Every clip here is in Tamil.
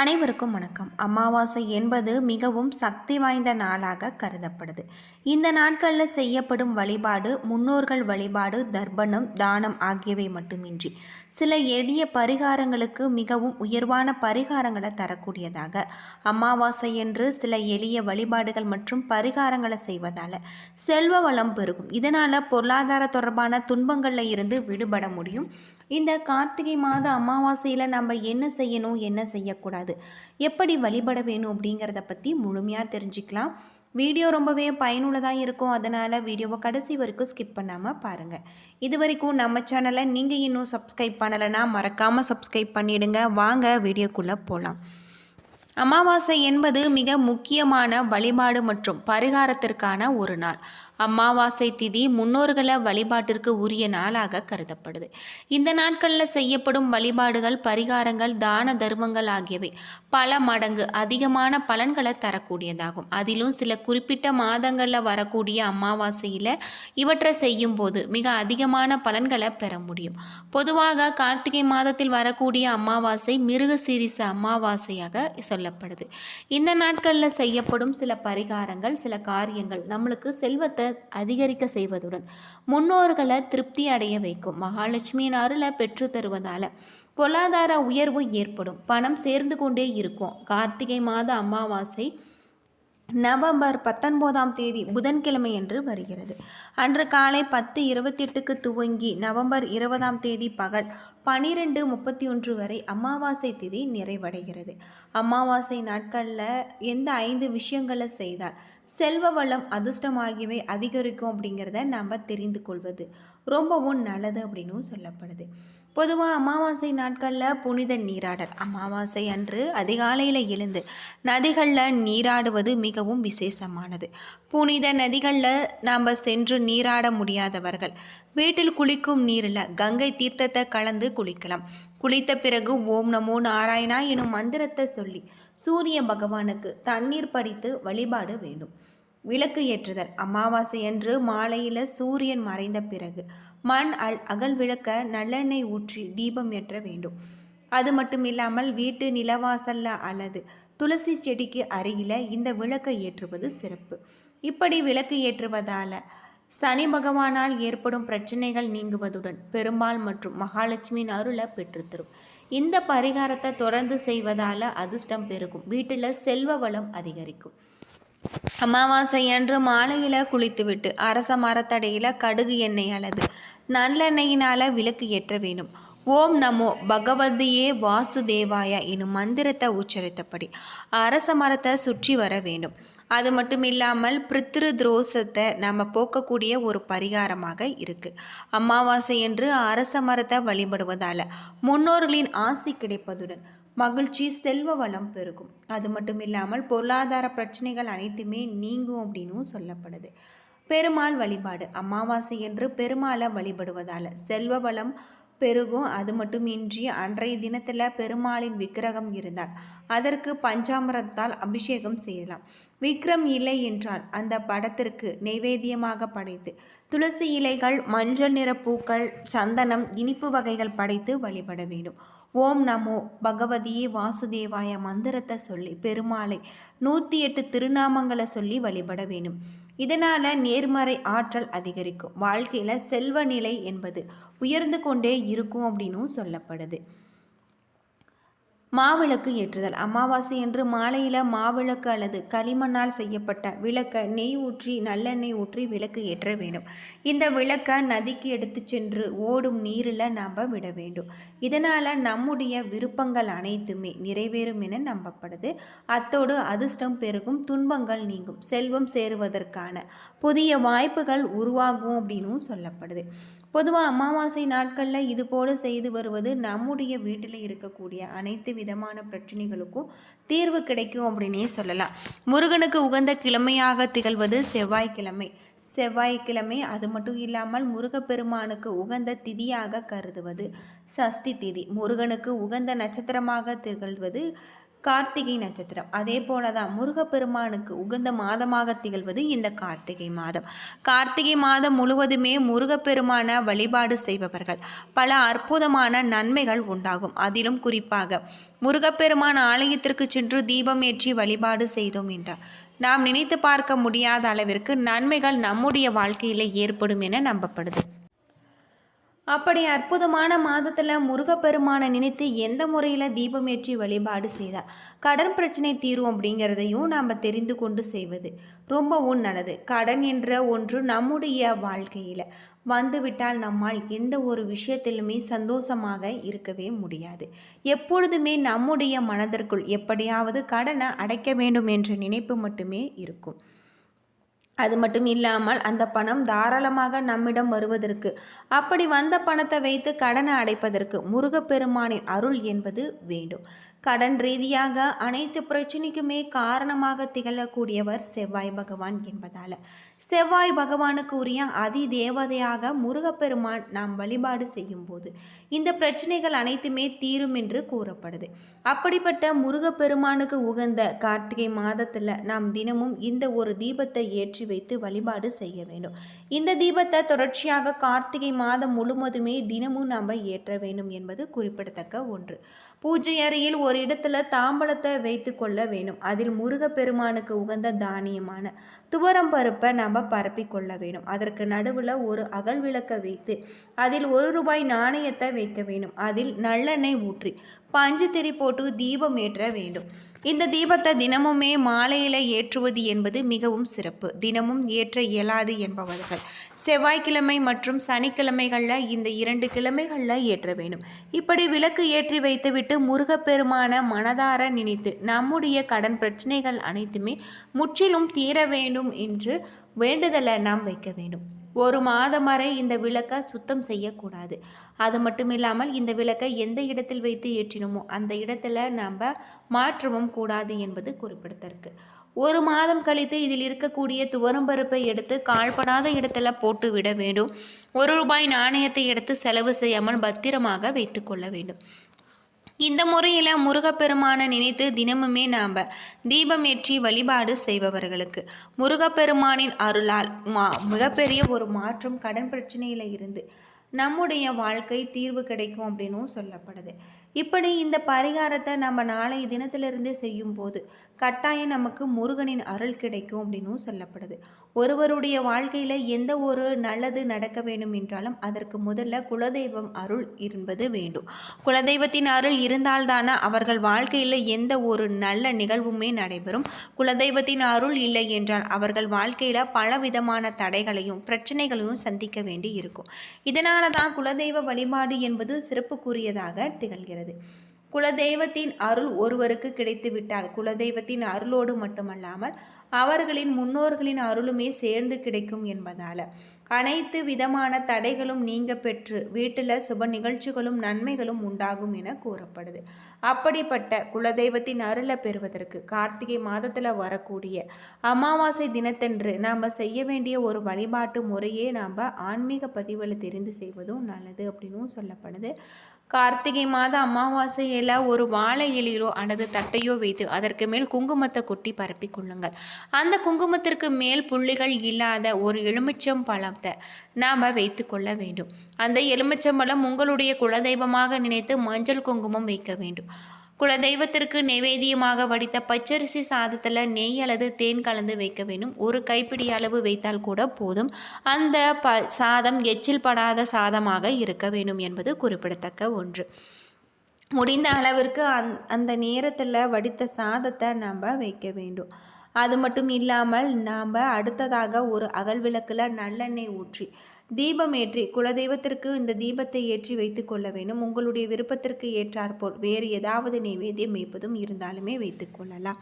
அனைவருக்கும் வணக்கம். அமாவாசை என்பது மிகவும் சக்தி வாய்ந்த நாளாக கருதப்படுது. இந்த நாட்களில் செய்யப்படும் வழிபாடு முன்னோர்கள் வழிபாடு தர்ப்பணம் தானம் ஆகியவை மட்டுமின்றி சில எளிய பரிகாரங்களுக்கு மிகவும் உயர்வான பரிகாரங்களை தரக்கூடியதாக. அமாவாசை என்று சில எளிய வழிபாடுகள் மற்றும் பரிகாரங்களை செய்வதால் செல்வ வளம் பெருகும். இதனால் பொருளாதார தொடர்பான துன்பங்களில் இருந்து விடுபட முடியும். இந்த கார்த்திகை மாத அமாவாசையில் நம்ம என்ன செய்யணும் என்ன செய்யக்கூடாது? எப்படி வழிபட வேணும் அப்படிங்கிறத பற்றி முழுமையாக தெரிஞ்சுக்கலாம். வீடியோ ரொம்பவே பயனுள்ளதாக இருக்கும். அதனால் வீடியோவை கடைசி வரைக்கும் ஸ்கிப் பண்ணாமல் பாருங்கள் இது வரைக்கும் நம்ம சேனலை நீங்கள் இன்னும் சப்ஸ்கிரைப் பண்ணலைன்னா மறக்காமல் சப்ஸ்கிரைப் பண்ணிவிடுங்க வாங்க வீடியோக்குள்ளே போகலாம் அமாவாசை என்பது மிக முக்கியமான வழிபாடு மற்றும் பரிகாரத்திற்கான ஒரு நாள். அமாவாசை திதி முன்னோர்களை வழிபாட்டிற்கு உரிய நாளாக கருதப்படுது. இந்த நாட்களில் செய்யப்படும் வழிபாடுகள் பரிகாரங்கள் தான தர்மங்கள் ஆகியவை பல மடங்கு அதிகமான பலன்களை தரக்கூடியதாகும். அதிலும் சில குறிப்பிட்ட மாதங்களில் வரக்கூடிய அமாவாசையில் இவற்றை செய்யும் போது மிக அதிகமான பலன்களை பெற முடியும். பொதுவாக கார்த்திகை மாதத்தில் வரக்கூடிய அமாவாசை மிருக சீரிச அமாவாசையாக சொல்லப்படுது. இந்த நாட்களில் செய்யப்படும் சில பரிகாரங்கள் சில காரியங்கள் நம்மளுக்கு செல்வத்தை அதிகரிக்க செய்வதுடன் முன்னோர்களை திருப்தி அடைய வைக்கும். மகாலட்சுமியின் அருளை பெற்று தருவதால பொருளாதார உயர்வு ஏற்படும். பணம் சேர்ந்து கொண்டே இருக்கும். கார்த்திகை மாத அமாவாசை நவம்பர் பத்தொன்பதாம் தேதி புதன்கிழமை என்று வருகிறது. அன்று காலை பத்து இருபத்தி எட்டுக்கு துவங்கி நவம்பர் இருபதாம் தேதி பகல் பனிரெண்டு முப்பத்தி ஒன்று வரை அமாவாசை திதி நிறைவடைகிறது. அமாவாசை நாட்களில் எந்த ஐந்து விஷயங்களை செய்தால் செல்வ வளம் அதிர்ஷ்டம் ஆகியவை அதிகரிக்கும் அப்படிங்கிறத நம்ம தெரிந்து கொள்வது. ரொம்பவும் நல்லது அப்படின்னும் சொல்லப்படுது. பொதுவாக அமாவாசை நாட்களில் புனித நீராடல். அமாவாசை அன்று அதிகாலையில் எழுந்து நதிகளில் நீராடுவது மிகவும் விசேஷமானது. புனித நதிகளில் நாம் சென்று நீராட முடியாதவர்கள். வீட்டில் குளிக்கும் நீரில் கங்கை தீர்த்தத்தை கலந்து குளிக்கலாம். குளித்த பிறகு ஓம் நமோ நாராயணா எனும் மந்திரத்தை சொல்லி சூரிய பகவானுக்கு தண்ணீர் படித்து வழிபாடு வேண்டும். விளக்கு ஏற்றுதல். அமாவாசை அன்று மாலையில் சூரியன் மறைந்த பிறகு மண் அல் அகல் விளக்க நல்லெண்ணெய் ஊற்றி தீபம் ஏற்ற வேண்டும். அது மட்டும் இல்லாமல் வீட்டு நிலவாசல்ல அல்லது துளசி செடிக்கு அருகில இந்த விளக்கை ஏற்றுவது சிறப்பு. இப்படி விளக்கு ஏற்றுவதால சனி பகவானால் ஏற்படும் பிரச்சனைகள் நீங்குவதுடன் பெருமாள் மற்றும் மகாலட்சுமியின் அருளை பெற்றுத்தரும் இந்த பரிகாரத்தை தொடர்ந்து செய்வதால் அதிர்ஷ்டம் பெருகும். வீட்டில் செல்வ வளம் அதிகரிக்கும். அமாவாசை அன்று மாலையில் குளித்துவிட்டு அரச மரத்தடையில் கடுகு எண்ணெய் அல்லது நல்லெண்ணெயினால் விளக்கு ஏற்ற வேண்டும். ஓம் நமோ பகவதியே வாசுதேவாய எனும் மந்திரத்தை உச்சரித்தபடி அரச மரத்தை சுற்றி வர வேண்டும். அது மட்டும் இல்லாமல் பிருத்திரு துரோசத்தை நம்ம போக்கக்கூடிய ஒரு பரிகாரமாக இருக்கு. அமாவாசை என்று அரச மரத்தை வழிபடுவதால முன்னோர்களின் ஆசி கிடைப்பதுடன் மகிழ்ச்சி செல்வ வளம் பெருகும். அது மட்டும் இல்லாமல் பொருளாதார பிரச்சனைகள் அனைத்துமே நீங்கும் அப்படின்னும் சொல்லப்படுது. பெருமாள் வழிபாடு அமாவாசை என்று பெருமாளை வழிபடுவதால் செல்வ வளம் பெருகும். அது மட்டுமின்றி அன்றைய தினத்தில் பெருமாளின் விக்கிரகம் இருந்தால் அதற்கு பஞ்சாமிரத்தால் அபிஷேகம் செய்யலாம். விக்ரம் இல்லை என்றால் அந்த படத்திற்கு நைவேத்தியமாக படைத்து துளசி இலைகள் மஞ்சள் நிற பூக்கள் சந்தனம் இனிப்பு வகைகள் படைத்து வழிபட வேண்டும். ஓம் நமோ பகவதியே வாசுதேவாய மந்திரத்தை சொல்லி பெருமாளை நூற்றி எட்டு திருநாமங்களை சொல்லி வழிபட வேண்டும். இதனால் நேர்மறை ஆற்றல் அதிகரிக்கும். வாழ்க்கையில் செல்வ நிலை என்பது உயர்ந்து கொண்டே இருக்கும் அப்படின்னும் சொல்லப்படுது. மாவிளக்கு ஏற்றுதல். அமாவாசை என்று மாலையில் மாவிளக்கு அல்லது களிமண்ணால் செய்யப்பட்ட விளக்க நெய் ஊற்றி நல்லெண்ணெய் ஊற்றி விளக்கு ஏற்ற வேண்டும். இந்த விளக்கை நதிக்கு எடுத்து சென்று ஓடும் நீரில் நாம் விட வேண்டும். இதனால் நம்முடைய விருப்பங்கள் அனைத்துமே நிறைவேறும் என நம்பப்படுது. அத்தோடு அதிர்ஷ்டம் பெருகும் துன்பங்கள் நீங்கும். செல்வம் சேருவதற்கான புதிய வாய்ப்புகள் உருவாகும் அப்படின்னும் சொல்லப்படுது. பொதுவாக அமாவாசை நாட்களில் இது போல செய்து வருவது நம்முடைய வீட்டில் இருக்கக்கூடிய அனைத்து விதமான பிரச்சனைகளுக்கும் தீர்வு கிடைக்கும் அப்படின்னே சொல்லலாம். முருகனுக்கு உகந்த கிழமையாக திகழ்வது செவ்வாய்க்கிழமை. செவ்வாய்க்கிழமை அது மட்டும் இல்லாமல் முருகப்பெருமானுக்கு உகந்த திதியாக கருதுவது சஷ்டி திதி. முருகனுக்கு உகந்த நட்சத்திரமாக திகழ்வது கார்த்திகை நட்சத்திரம். அதே போல தான் முருகப்பெருமானுக்கு உகந்த மாதமாக திகழ்வது இந்த கார்த்திகை மாதம். கார்த்திகை மாதம் முழுவதுமே முருகப்பெருமான வழிபாடு செய்பவர்கள். பல அற்புதமான நன்மைகள் உண்டாகும். அதிலும் குறிப்பாக முருகப்பெருமான் ஆலயத்திற்கு சென்று தீபம் ஏற்றி வழிபாடு செய்தோம் என்றார். நாம் நினைத்து பார்க்க முடியாத அளவிற்கு நன்மைகள் நம்முடைய வாழ்க்கையில் ஏற்படும் என நம்பப்படுது. அப்படி அற்புதமான மாதத்தில் முருகப்பெருமானை நினைத்து எந்த முறையில் தீபமேற்றி வழிபாடு செய்தால் கடன் பிரச்சனை தீரும் அப்படிங்கிறதையும் நாம் தெரிந்து கொண்டு செய்வது ரொம்பவும் நல்லது. கடன் என்ற ஒன்று நம்முடைய வாழ்க்கையில் வந்துவிட்டால் நம்மால் எந்த ஒரு விஷயத்திலுமே சந்தோஷமாக இருக்கவே முடியாது. எப்பொழுதுமே நம்முடைய மனதிற்குள் எப்படியாவது கடனை அடைக்க வேண்டும் என்ற நினைப்பு மட்டுமே இருக்கும். அது மட்டும் இல்லாமல் அந்த பணம் தாராளமாக நம்மிடம் வருவதற்கு அப்படி வந்த பணத்தை வைத்து கடனை அடைப்பதற்கு முருகப்பெருமானின் அருள் என்பது வேண்டும். கடன் ரீதியாக அனைத்து பிரச்சனைக்குமே காரணமாக திகழக்கூடியவர் செவ்வாய் பகவான் என்பதால். செவ்வாய் பகவானுக்கு உரிய அதி தேவதையாக முருகப்பெருமான் நாம் வழிபாடு செய்யும் போது இந்த பிரச்சனைகள் அனைத்துமே தீரும் என்று கூறப்படுது. அப்படிப்பட்ட முருகப்பெருமானுக்கு உகந்த கார்த்திகை மாதத்தில் நாம் தினமும் இந்த ஒரு தீபத்தை ஏற்றி வைத்து வழிபாடு செய்ய வேண்டும். இந்த தீபத்தை தொடர்ச்சியாக கார்த்திகை மாதம் முழுவதுமே தினமும் நாம் ஏற்ற வேண்டும் என்பது குறிப்பிடத்தக்க ஒன்று. பூஜை அறையில் ஒரு இடத்துல தாம்பலத்தை வைத்து கொள்ள வேணும் அதில் முருகப்பெருமானுக்கு உகந்த தானியமான துவரம் பருப்பை நம்ம பரப்பி கொள்ள வேணும் அதற்கு நடுவில் ஒரு அகல் விளக்கை வைத்து அதில் ஒரு ரூபாய் நாணயத்தை வைக்க வேணும் அதில் நல்லெண்ணெய் ஊற்றி பஞ்சு திரி போட்டு தீபம் ஏற்ற வேண்டும். இந்த தீபத்தை தினமுமே மாலையில் ஏற்றுவது என்பது மிகவும் சிறப்பு. தினமும் ஏற்ற இயலாது என்பவர்கள். செவ்வாய்க்கிழமை மற்றும் சனிக்கிழமைகளில் இந்த இரண்டு கிழமைகளில் ஏற்ற வேண்டும். இப்படி விளக்கு ஏற்றி வைத்துவிட்டு முருகப்பெருமான மனதார நினைத்து நம்முடைய கடன் பிரச்சனைகள் அனைத்துமே முற்றிலும் தீர வேண்டும் என்று வேண்டுதலை நாம் வைக்க வேண்டும். ஒரு மாதம் வரை இந்த விளக்கை சுத்தம் செய்யக்கூடாது. அது மட்டும் இல்லாமல் இந்த விளக்கை எந்த இடத்தில் வைத்து ஏற்றினோமோ அந்த இடத்துல நாம் மாற்றவும் கூடாது என்பது குறிப்பிடத்தற்கு ஒரு மாதம் கழித்து இதில் இருக்கக்கூடிய துவரம்பருப்பை எடுத்து கால்படாத இடத்துல போட்டு விட வேண்டும். ஒரு ரூபாய் நாணயத்தை எடுத்து செலவு செய்யாமல் பத்திரமாக வைத்து கொள்ள வேண்டும். இந்த முறையில் முருகப்பெருமானை நினைத்து தினமுமே நாம் தீபம் ஏற்றி வழிபாடு செய்பவர்களுக்கு முருகப்பெருமானின் அருளால் மா மிகப்பெரிய ஒரு மாற்றம் கடன் பிரச்சனையில் இருந்து நம்முடைய வாழ்க்கை தீர்வு கிடைக்கும் அப்படின்னும் சொல்லப்படுது. இப்படி இந்த பரிகாரத்தை நம்ம நாளைய தினத்திலிருந்தே செய்யும் போது கட்டாயம் நமக்கு முருகனின் அருள் கிடைக்கும் அப்படின்னும் சொல்லப்படுது. ஒருவருடைய வாழ்க்கையில் எந்த ஒரு நல்லது நடக்க வேண்டும் என்றாலும் அதற்கு முதல்ல குலதெய்வம் அருள் என்பது வேண்டும். குலதெய்வத்தின் அருள் இருந்தால்தானே அவர்கள் வாழ்க்கையில் எந்த ஒரு நல்ல நிகழ்வுமே நடைபெறும். குலதெய்வத்தின் அருள் இல்லை என்றால் அவர்கள் வாழ்க்கையில் பலவிதமான தடைகளையும் பிரச்சனைகளையும் சந்திக்க வேண்டி இருக்கும் இதனால தான் குலதெய்வ வழிபாடு என்பது சிறப்புக்குரியதாக திகழ்கிறது. குலதெய்வத்தின் அருள் ஒருவருக்கு கிடைத்துவிட்டால் குலதெய்வத்தின் அருளோடு மட்டுமல்லாமல் அவர்களின் முன்னோர்களின் அருளுமே சேர்ந்து கிடைக்கும் என்பதால். அனைத்து விதமான தடைகளும் நீங்க பெற்று வீட்டில் சுப நிகழ்ச்சிகளும் நன்மைகளும் உண்டாகும் என கூறப்படுது. அப்படிப்பட்ட குலதெய்வத்தின் அருளை பெறுவதற்கு கார்த்திகை மாதத்தில் வரக்கூடிய அமாவாசை தினத்தன்று நாம் செய்ய வேண்டிய ஒரு வழிபாட்டு முறையே நாம் ஆன்மீக பதிவில் தெரிந்து செய்வதும் நல்லது அப்படின்னும் சொல்லப்படுது. கார்த்திகை மாத அமாவாசையில் ஒரு வாழை இலையிலோ அல்லது தட்டையோ வைத்து அதற்கு மேல் குங்குமத்தை கொட்டி பரப்பி கொள்ளுங்கள். அந்த குங்குமத்திற்கு மேல் புள்ளிகள் இல்லாத ஒரு எலுமிச்சம் பழத்தை நாம் வைத்து கொள்ள வேண்டும். அந்த எலுமிச்சம்பழம் உங்களுடைய குலதெய்வமாக நினைத்து மஞ்சள் குங்குமம் வைக்க வேண்டும். குலதெய்வத்திற்கு நைவேத்தியமாக வடித்த பச்சரிசி சாதத்தில் நெய் அல்லது தேன் கலந்து வைக்க வேண்டும். ஒரு கைப்பிடி அளவு வைத்தால் கூட போதும். அந்த ப சாதம் எச்சில் படாத சாதமாக இருக்க வேண்டும் என்பது குறிப்பிடத்தக்க ஒன்று. முடிந்த அளவிற்கு அந் அந்த நேரத்தில் வடித்த சாதத்தை நம்ம வைக்க வேண்டும். அது மட்டும் இல்லாமல் நாம் அடுத்ததாக ஒரு அகல் விளக்கில் நல்லெண்ணெய் ஊற்றி தீபம் ஏற்றி குலதெய்வத்திற்கு இந்த தீபத்தை ஏற்றி வைத்து கொள்ள வேண்டும். உங்களுடைய விருப்பத்திற்கு ஏற்றாற்போல் வேறு ஏதாவது நைவேத்தியம் வைப்பதும் இருந்தாலுமே வைத்து கொள்ளலாம்.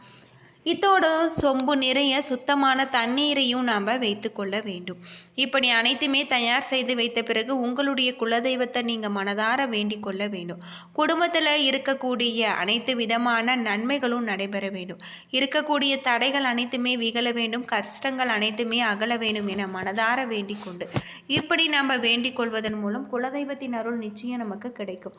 இத்தோடு சொம்பு நிறைய சுத்தமான தண்ணீரையும் நாம் வைத்து கொள்ள வேண்டும். இப்படி அனைத்துமே தயார் செய்து வைத்த பிறகு உங்களுடைய குலதெய்வத்தை நீங்கள் மனதார வேண்டிக் கொள்ள வேண்டும். குடும்பத்தில் இருக்கக்கூடிய அனைத்து விதமான நன்மைகளும் நடைபெற வேண்டும். இருக்கக்கூடிய தடைகள் அனைத்துமே விகழ வேண்டும். கஷ்டங்கள் அனைத்துமே அகல வேண்டும் என மனதார வேண்டிக் கொண்டு இப்படி நம்ம வேண்டிக் கொள்வதன் மூலம் குலதெய்வத்தின் அருள் நிச்சயம் நமக்கு கிடைக்கும்.